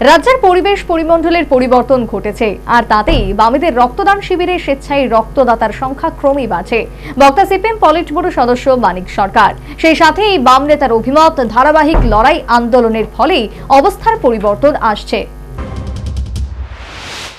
রাজ্যের পরিবেশ পরিমণ্ডলের পরিবর্তন ঘটেছে, আর তাতেই বামেদের রক্তদান শিবিরে স্বেচ্ছায় রক্তদাতার সংখ্যা ক্রমেই বাড়ছে। বক্তা সিপিএম পলিট ব্যুরো সদস্য মানিক সরকার। সেই সাথে এই বাম নেতার অভিমত, ধারাবাহিক লড়াই আন্দোলনের ফলেই অবস্থার পরিবর্তন আসছে।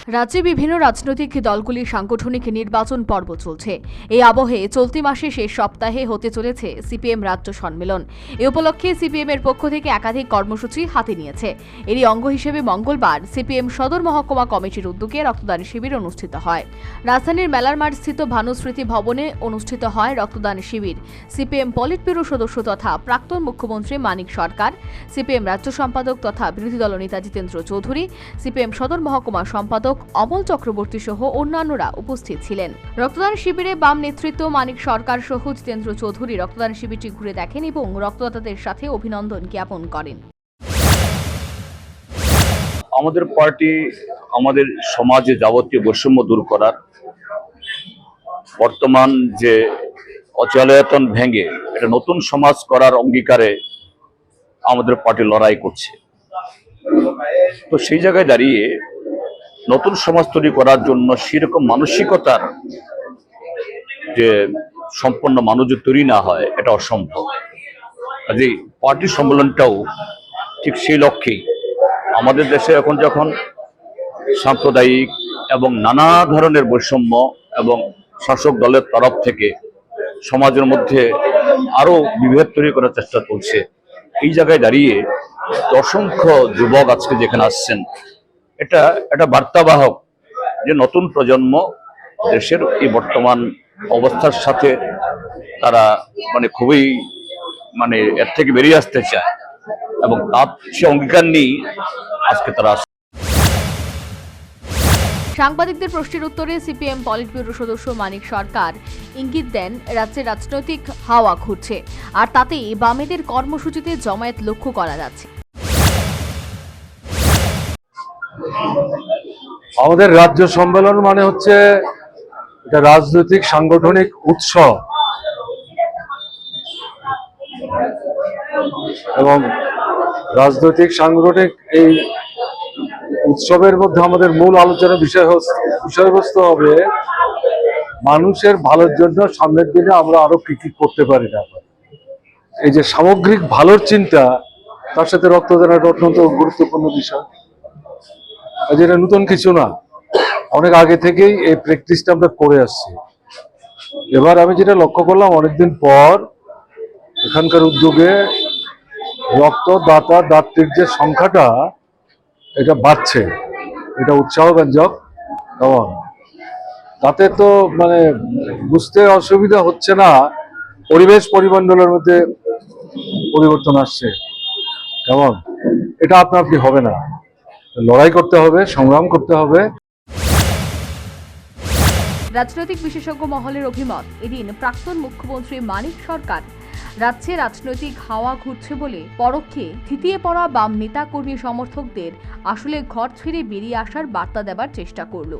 রাজ্যে বিভিন্ন রাজনৈতিক দলগুলির সাংগঠনিক নির্বাচন পর্ব চলছে। এই আবহে চলতি মাসে শেষ সপ্তাহে হতে চলেছে সিপিএম রাজ্য সম্মেলন। এ উপলক্ষে সিপিএম এর পক্ষ থেকে একাধিক কর্মসূচি হাতে নিয়েছে। এরই অঙ্গ হিসেবে মঙ্গলবার সিপিএম সদর মহকুমা কমিটির উদ্যোগে রক্তদান শিবির অনুষ্ঠিত হয়। রাজধানীর মেলার মাঠ স্থিত ভানুস্মৃতি ভবনে অনুষ্ঠিত হয় রক্তদান শিবির। সিপিএম পলিট ব্যুরো সদস্য তথা প্রাক্তন মুখ্যমন্ত্রী মানিক সরকার, সিপিএম রাজ্য সম্পাদক তথা বিরোধী দলনেতা জিতেন্দ্র চৌধুরী, সিপিএম সদর মহকুমা সম্পাদক অমল চক্রবর্তী সহ অন্যান্যরা উপস্থিত ছিলেন। রক্তদান শিবিরে বাম নেতৃত্ব মানিক সরকার সহ জিতেন্দ্র চৌধুরী রক্তদান শিবিরটি ঘুরে দেখেন এবং রক্তদাতাদের সাথে অভিনন্দন জ্ঞাপন করেন। আমাদের পার্টি আমাদের সমাজে যাবতীয় বৈষম্য দূর করার বর্তমান যে অচলায়তন ভেঙে একটা নতুন সমাজ করার অঙ্গীকারে আমাদের পার্টি লড়াই করছে। তো সেই জায়গায় দাঁড়িয়ে নতুন সমাজ তৈরি করার জন্য সেরকম মানসিকতার যে সম্পন্ন মানুষ তৈরি না হয়, এটা অসম্ভব। কাজেই পার্টি সম্মেলনটাও ঠিক সেই লক্ষ্যেই। আমাদের দেশে এখন যখন সাম্প্রদায়িক এবং নানা ধরনের বৈষম্য এবং শাসক দলের তরফ থেকে সমাজের মধ্যে আরও বিভেদ তৈরি করার চেষ্টা চলছে, এই জায়গায় দাঁড়িয়ে অসংখ্য যুবক আজকে যেখানে আসছেন এটা একটা বার্তাবাহক যে নতুন প্রজন্ম দেশের এই বর্তমান অবস্থার সাথে তারা মানে খুবই মানে এর থেকে বেরিয়ে আসতে চায় এবং তার সে অঙ্গীকার নিয়েই আজকে তারা। সাংবাদিকদের প্রশ্নের উত্তরে সিপিএম পলিট ব্যুরো সদস্য মানিক সরকার ইঙ্গিত দেন, রাজ্যে রাজনৈতিক হাওয়া ঘুরছে, আর তাতেই বামেদের কর্মসূচিতে জমায়েত লক্ষ্য করা যাচ্ছে আমাদের রাজ্য সম্মেলন মানে হচ্ছে এটা রাজনৈতিক সাংগঠনিক উৎসব। এবং রাজনৈতিক সাংগঠনিক এই উৎসবের মধ্যে আমাদের মূল আলোচনা বিষয় বিষয়বস্তু হবে মানুষের ভালোর জন্য সামনের দিনে আমরা আরও কি কি করতে পারি না। এই যে সামগ্রিক ভালোর চিন্তা, তার সাথে রক্তদান একটা অত্যন্ত গুরুত্বপূর্ণ বিষয়। যেটা নতুন কিছু না। অনেক আগে থেকেই এই প্র্যাকটিসটা আমরা করে আসছি। এবার আমি যেটা লক্ষ্য করলাম, অনেকদিন পর এখানকার উদ্যোগে রক্তদাতা দাত্রীর যে সংখ্যাটা, এটা বাড়ছে। এটা উৎসাহব্যঞ্জক। কেমন তাতে তো মানে বুঝতে অসুবিধা হচ্ছে না। পরিবেশ পরিমণ্ডলের মধ্যে পরিবর্তন আসছে। কেমন এটা আপনা আপনি হবে না? লড়াই করতে হবে, সংগ্রাম করতে হবে। রাজনৈতিক বিশেষজ্ঞ মহলের অভিমত, এদিন প্রাক্তন মুখ্যমন্ত্রী মানিক সরকার। রাজ্যে রাজনৈতিক হাওয়া ঘুরছে বলে পরোক্ষে থিতিয়ে পড়া বাম নেতা কর্মী সমর্থকদের আসলে ঘর ছেড়ে বেরিয়ে আসার বার্তা দেবার চেষ্টা করল।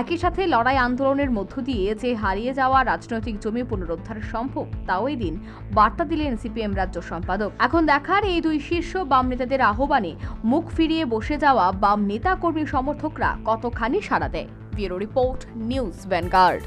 একই সাথে লড়াই আন্দোলনের মধ্য দিয়ে যে হারিয়ে যাওয়া রাজনৈতিক জমি পুনরুদ্ধার সম্ভব, তাও এই দিন বার্তা দিলেন সিপিএম রাজ্য সম্পাদক। এখন দেখার এই দুই শীর্ষ বাম নেতাদের আহ্বানে মুখ ফিরিয়ে বসে যাওয়া বাম নেতা কর্মী সমর্থকরা কতখানি সাড়া দেয়? Bureau report, news vanguard.